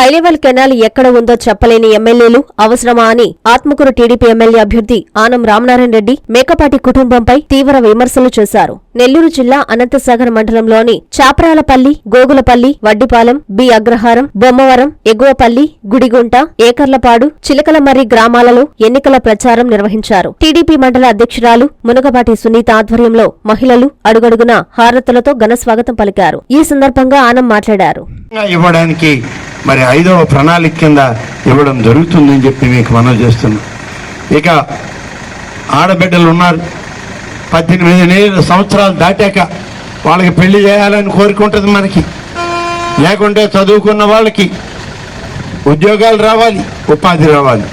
High level canal ఎక్కడ ఉందో చెప్పలేని ఎమ్మెల్యేలు అవసరమా అని ఆత్మకూరు టీడీపీ ఎమ్మెల్యే అభ్యర్థి ఆనం రామనారాయణ రెడ్డి మేకపాటి కుటుంబంపై తీవ్ర విమర్శలు చేశారు. నెల్లూరు జిల్లా అనంతసాగర్ మండలంలోని చాపరాలపల్లి గోగులపల్లి వడ్డిపాలెం బి అగ్రహారం బొమ్మవరం ఎగువపల్లి గుడిగుంట ఏకర్లపాడు చిలకలమర్రి గ్రామాలలో ఎన్నికల ప్రచారం నిర్వహించారు. టీడీపీ మండల అధ్యక్షురాలు మునగపాటి సునీత ఆధ్వర్యంలో మహిళలు అడుగడుగున హారతులతో ఘన స్వాగతం పలికారు. ఈ సందర్భంగా ఆనం మాట్లాడారు. ఇవ్వడానికి మరి ఐదవ ప్రణాళిక కింద ఇవ్వడం జరుగుతుందని చెప్పి మీకు మనం చేస్తున్నాం. ఇక ఆడబిడ్డలు ఉన్నారు. పద్దెనిమిది నెలల సంవత్సరాలు దాటాక వాళ్ళకి పెళ్ళి చేయాలని కోరిక ఉంటుంది మనకి. లేకుంటే చదువుకున్న వాళ్ళకి ఉద్యోగాలు రావాలి ఉపాధి రావాలి.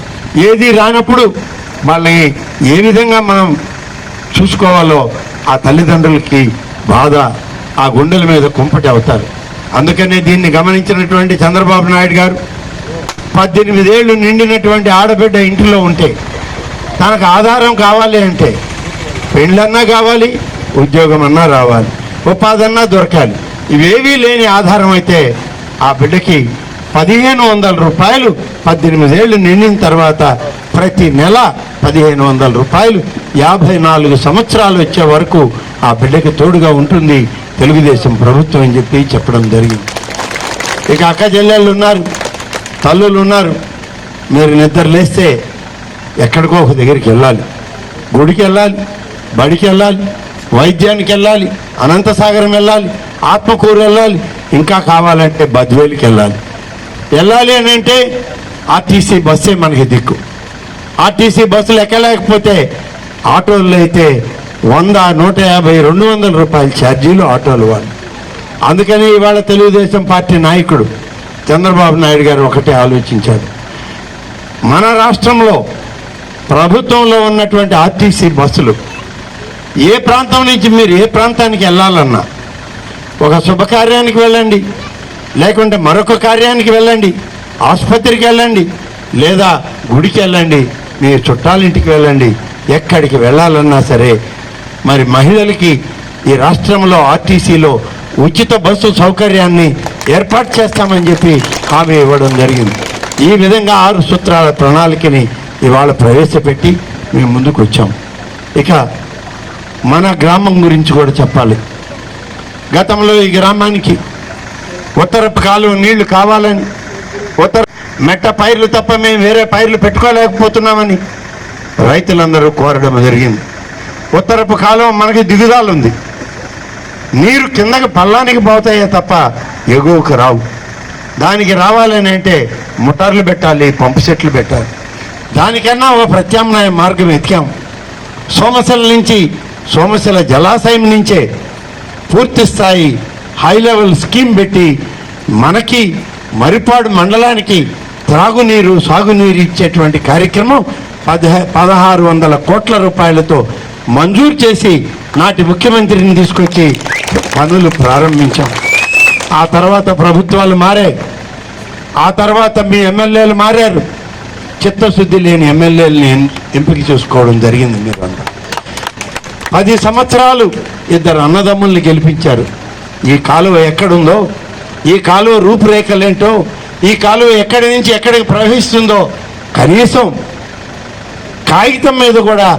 ఏది రానప్పుడు వాళ్ళని ఏ విధంగా మనం చూసుకోవాలో ఆ తల్లిదండ్రులకి బాధ ఆ గుండెల మీద కుంపటి అవుతారు. అందుకనే దీన్ని గమనించినటువంటి చంద్రబాబు నాయుడు గారు పద్దెనిమిదేళ్ళు నిండినటువంటి ఆడబిడ్డ ఇంటిలో ఉంటే తనకు ఆధారం కావాలి అంటే పెళ్ళన్నా కావాలి ఉద్యోగం అన్నా రావాలి ఉపాధి అన్నా దొరకాలి. ఇవేవీ లేని ఆధారం అయితే ఆ బిడ్డకి పదిహేను వందల రూపాయలు పద్దెనిమిదేళ్ళు నిండిన తర్వాత ప్రతి నెల పదిహేను వందల రూపాయలు యాభై నాలుగు సంవత్సరాలు వచ్చే వరకు ఆ బిడ్డకి తోడుగా ఉంటుంది. తెలుగుదేశం ప్రభుత్వం అని చెప్పి చెప్పడం జరిగింది. ఇక అక్క చెల్లెళ్ళు ఉన్నారు తల్లులు ఉన్నారు. మీరు నిద్ర లేస్తే ఎక్కడికో ఒక దగ్గరికి వెళ్ళాలి. గుడికి వెళ్ళాలి బడికి వెళ్ళాలి వైద్యానికి వెళ్ళాలి అనంతసాగరం వెళ్ళాలి ఆత్మకూరు వెళ్ళాలి ఇంకా కావాలంటే బద్వేలికి వెళ్ళాలి. వెళ్ళాలి అని అంటే ఆర్టీసీ బస్సే మనకి దిక్కు. ఆర్టీసీ బస్సులు ఎక్కలేకపోతే ఆటోల్లో అయితే వంద నూట యాభై రెండు వందల రూపాయల ఛార్జీలు ఆటోలు వాళ్ళు. అందుకని ఇవాళ తెలుగుదేశం పార్టీ నాయకుడు చంద్రబాబు నాయుడు గారు ఒకటే ఆలోచించారు. మన రాష్ట్రంలో ప్రభుత్వంలో ఉన్నటువంటి ఆర్టీసీ బస్సులు ఏ ప్రాంతం నుంచి మీరు ఏ ప్రాంతానికి వెళ్ళాలన్నా ఒక శుభకార్యానికి వెళ్ళండి లేకుంటే మరొక కార్యానికి వెళ్ళండి ఆసుపత్రికి వెళ్ళండి లేదా గుడికి వెళ్ళండి మీ చుట్టాలింటికి వెళ్ళండి ఎక్కడికి వెళ్ళాలన్నా సరే మరి మహిళలకి ఈ రాష్ట్రంలో ఆర్టీసీలో ఉచిత బస్సు సౌకర్యాన్ని ఏర్పాటు చేస్తామని చెప్పి హామీ ఇవ్వడం జరిగింది. ఈ విధంగా ఆరు సూత్రాల ప్రణాళికని ఇవాళ ప్రవేశపెట్టి మేము ముందుకు వచ్చాం. ఇక మన గ్రామం గురించి కూడా చెప్పాలి. గతంలో ఈ గ్రామానికి ఉత్తరపు కాలువ నీళ్ళు కావాలని ఉత్తర మెట్ట పైర్లు తప్ప మేము వేరే పైర్లు పెట్టుకోలేకపోతున్నామని రైతులందరూ కోరడం జరిగింది. ఉత్తరపు కాలువ మనకి దిగుదాలు ఉంది నీరు కిందకి పల్లానికి పోతాయే తప్ప ఎగువకు రావు. దానికి రావాలని అంటే ముటార్లు పెట్టాలి పంపు సెట్లు పెట్టాలి. దానికన్నా ఓ ప్రత్యామ్నాయ మార్గం ఎతికాం సోమశల నుంచి సోమశల జలాశయం నుంచే పూర్తి స్థాయి హై లెవెల్ స్కీమ్ పెట్టి మనకి మరిపాడు మండలానికి త్రాగునీరు సాగునీరు ఇచ్చేటువంటి కార్యక్రమం పదహ పదహారు వందల కోట్ల రూపాయలతో మంజూరు చేసి నాటి ముఖ్యమంత్రిని తీసుకొచ్చి పనులు ప్రారంభించాం. ఆ తర్వాత ప్రభుత్వాలు మారాయి ఆ తర్వాత మీ ఎమ్మెల్యేలు మారారు. చిత్తశుద్ధి లేని ఎమ్మెల్యేలని ఎంపిక చేసుకోవడం జరిగింది మీరు అంతా పది సంవత్సరాలు ఇద్దరు అన్నదమ్ముల్ని గెలిపించారు. ఈ కాలువ ఎక్కడుందో ఈ కాలువ రూపురేఖలేంటో ఈ కాలువ ఎక్కడి నుంచి ఎక్కడికి ప్రవహిస్తుందో కనీసం కాగితం మీద కూడా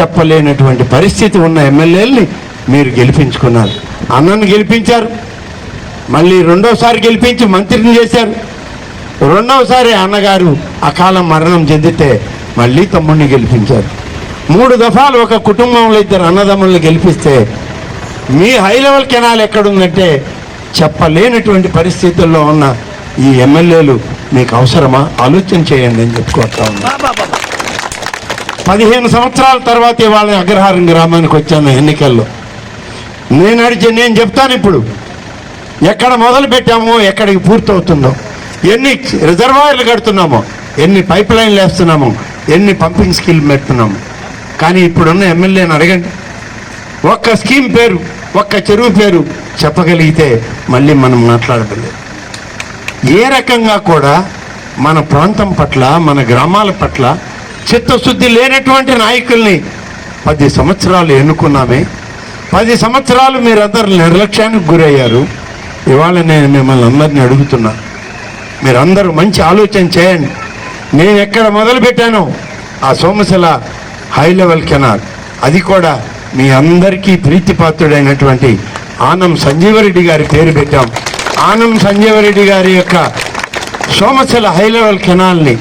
చెప్పలేనటువంటి పరిస్థితి ఉన్న ఎమ్మెల్యేలని మీరు గెలిపించుకున్నారు. అన్నను గెలిపించారు. మళ్ళీ రెండోసారి గెలిపించి మంత్రిని చేశారు. రెండవసారి అన్నగారు అకాల మరణం చెందితే మళ్ళీ తమ్ముడిని గెలిపించారు. మూడు దఫాలు ఒక కుటుంబంలో ఇద్దరు అన్నదమ్ములను గెలిపిస్తే మీ హై లెవెల్ కెనాల్ ఎక్కడుందంటే చెప్పలేనటువంటి పరిస్థితుల్లో ఉన్న ఈ ఎమ్మెల్యేలు మీకు అవసరమా? ఆలోచన చేయండి అని చెప్పుకోవటా ఉన్నా పదిహేను సంవత్సరాల తర్వాత ఇవాళ అగ్రహారం గ్రామానికి వచ్చాను ఎన్నికల్లో. నేను అడిచి నేను చెప్తాను ఇప్పుడు. ఎక్కడ మొదలు పెట్టామో ఎక్కడికి పూర్తవుతుందో ఎన్ని రిజర్వాయర్లు కడుతున్నామో ఎన్ని పైప్ లైన్లు వేస్తున్నామో ఎన్ని పంపింగ్ స్కీమ్ పెడుతున్నాము. కానీ ఇప్పుడున్న ఎమ్మెల్యేని అడగండి. ఒక్క స్కీమ్ పేరు ఒక్క చెరువు పేరు చెప్పగలిగితే మళ్ళీ మనం మాట్లాడగలేదు ఏ రకంగా కూడా మన ప్రాంతం పట్ల మన గ్రామాల పట్ల చిత్తశుద్ధి లేనటువంటి నాయకుల్ని పది సంవత్సరాలు ఎన్నుకున్నామే. పది సంవత్సరాలు మీరందరూ నిర్లక్ష్యానికి గురయ్యారు. ఇవాళ నేను మిమ్మల్ని అందరినీ అడుగుతున్నా. మీరందరూ మంచి ఆలోచన చేయండి. నేను ఎక్కడ మొదలుపెట్టానో ఆ సోమశిల హై లెవెల్ కెనాల్. అది కూడా మీ అందరికీ ప్రీతిపాత్రుడైనటువంటి ఆనం సంజీవరెడ్డి గారి పేరు పెట్టాం. ఆనం సంజీవరెడ్డి గారి యొక్క సోమశిల హై లెవెల్ కెనాల్ని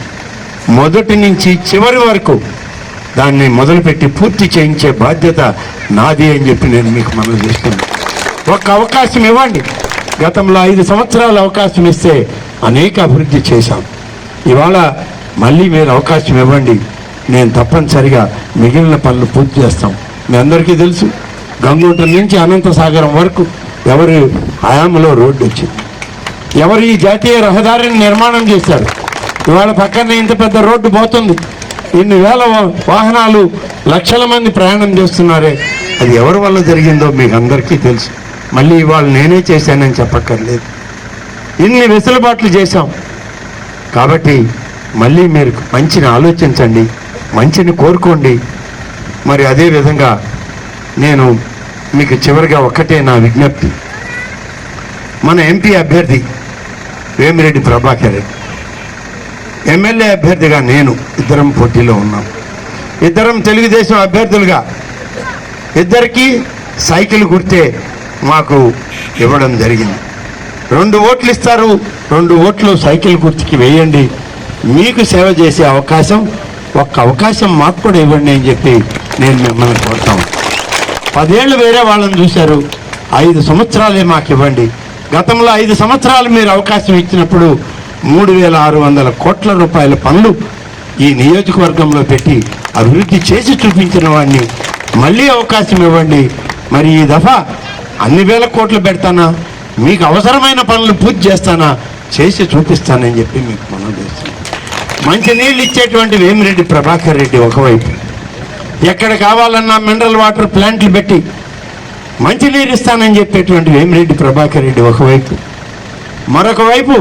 మొదటి నుంచి చివరి వరకు దాన్ని మొదలుపెట్టి పూర్తి చేయించే బాధ్యత నాది అని చెప్పి నేను మీకు మనం చేస్తున్నాను. ఒక అవకాశం ఇవ్వండి. గతంలో ఐదు సంవత్సరాల అవకాశం ఇస్తే అనేక అభివృద్ధి చేశాం. ఇవాళ మళ్ళీ మీరు అవకాశం ఇవ్వండి. నేను తప్పనిసరిగా మిగిలిన పనులు పూర్తి చేస్తాం. మీ అందరికీ తెలుసు గంగోట నుంచి అనంతసాగరం వరకు ఎవరి హయాంలో రోడ్డు వచ్చింది. ఎవరు ఈ జాతీయ రహదారిని నిర్మాణం చేశారు? ఇవాళ పక్కనే ఇంత పెద్ద రోడ్డు పోతుంది. ఇన్ని వేల వాహనాలు లక్షల మంది ప్రయాణం చేస్తున్నారే. అది ఎవరి వల్ల జరిగిందో మీకు అందరికీ తెలుసు. మళ్ళీ ఇవాళ నేనే చేశానని చెప్పక్కర్లేదు. ఇన్ని వెసులుబాట్లు చేశాం. కాబట్టి మళ్ళీ మీరు మంచిని ఆలోచించండి మంచిని కోరుకోండి. మరి అదే విధంగా నేను మీకు చివరిగా ఒక్కటే నా విజ్ఞప్తి. మన ఎంపీ అభ్యర్థి వేమిరెడ్డి ప్రభాకర్ రెడ్డి. ఎమ్మెల్యే అభ్యర్థిగా నేను ఇద్దరం పోటీలో ఉన్నాం. ఇద్దరం తెలుగుదేశం అభ్యర్థులుగా ఇద్దరికి సైకిల్ గుర్తే మాకు ఇవ్వడం జరిగింది. రెండు ఓట్లు ఇస్తారు రెండు ఓట్లు సైకిల్ గుర్తుకి వేయండి. మీకు సేవ చేసే అవకాశం ఒక్క అవకాశం మాకు కూడా ఇవ్వండి అని చెప్పి నేను మిమ్మల్ని కోరుతాను పదేళ్ళు వేరే వాళ్ళని చూశారు ఐదు సంవత్సరాలే మాకు ఇవ్వండి. గతంలో ఐదు సంవత్సరాలు మీరు అవకాశం ఇచ్చినప్పుడు మూడు వేల ఆరు వందల కోట్ల రూపాయల పనులు ఈ నియోజకవర్గంలో పెట్టి అభివృద్ధి చేసి చూపించిన వాడిని మళ్ళీ అవకాశం ఇవ్వండి. మరి ఈ దఫా అన్ని వేల కోట్లు పెడతానా? మీకు అవసరమైన పనులు పూర్తి చేస్తానా? చేసి చూపిస్తానని చెప్పి మీకు మనం మంచి నీళ్ళు ఇచ్చేటువంటి వేమిరెడ్డి ప్రభాకర్ రెడ్డి ఒకవైపు. ఎక్కడ కావాలన్నా మినరల్ వాటర్ ప్లాంట్లు పెట్టి మంచినీరు ఇస్తానని చెప్పేటువంటి వేమిరెడ్డి ప్రభాకర్ రెడ్డి ఒకవైపు. మరొక వైపు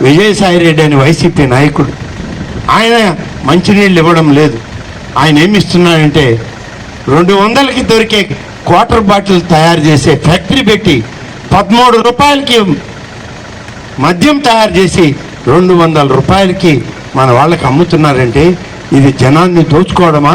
విజయసాయి రెడ్డి అని వైసీపీ నాయకుడు. ఆయన మంచినీళ్ళు ఇవ్వడం లేదు. ఆయన ఏమి ఇస్తున్నాడంటే రెండు వందలకి దొరికే క్వార్టర్ బాటిల్ తయారు చేసే ఫ్యాక్టరీ పెట్టి పదమూడు రూపాయలకి మద్యం తయారు చేసి రెండు వందల రూపాయలకి మన వాళ్ళకి అమ్ముతున్నారంటే ఇది జనాన్ని దోచుకోవడమా?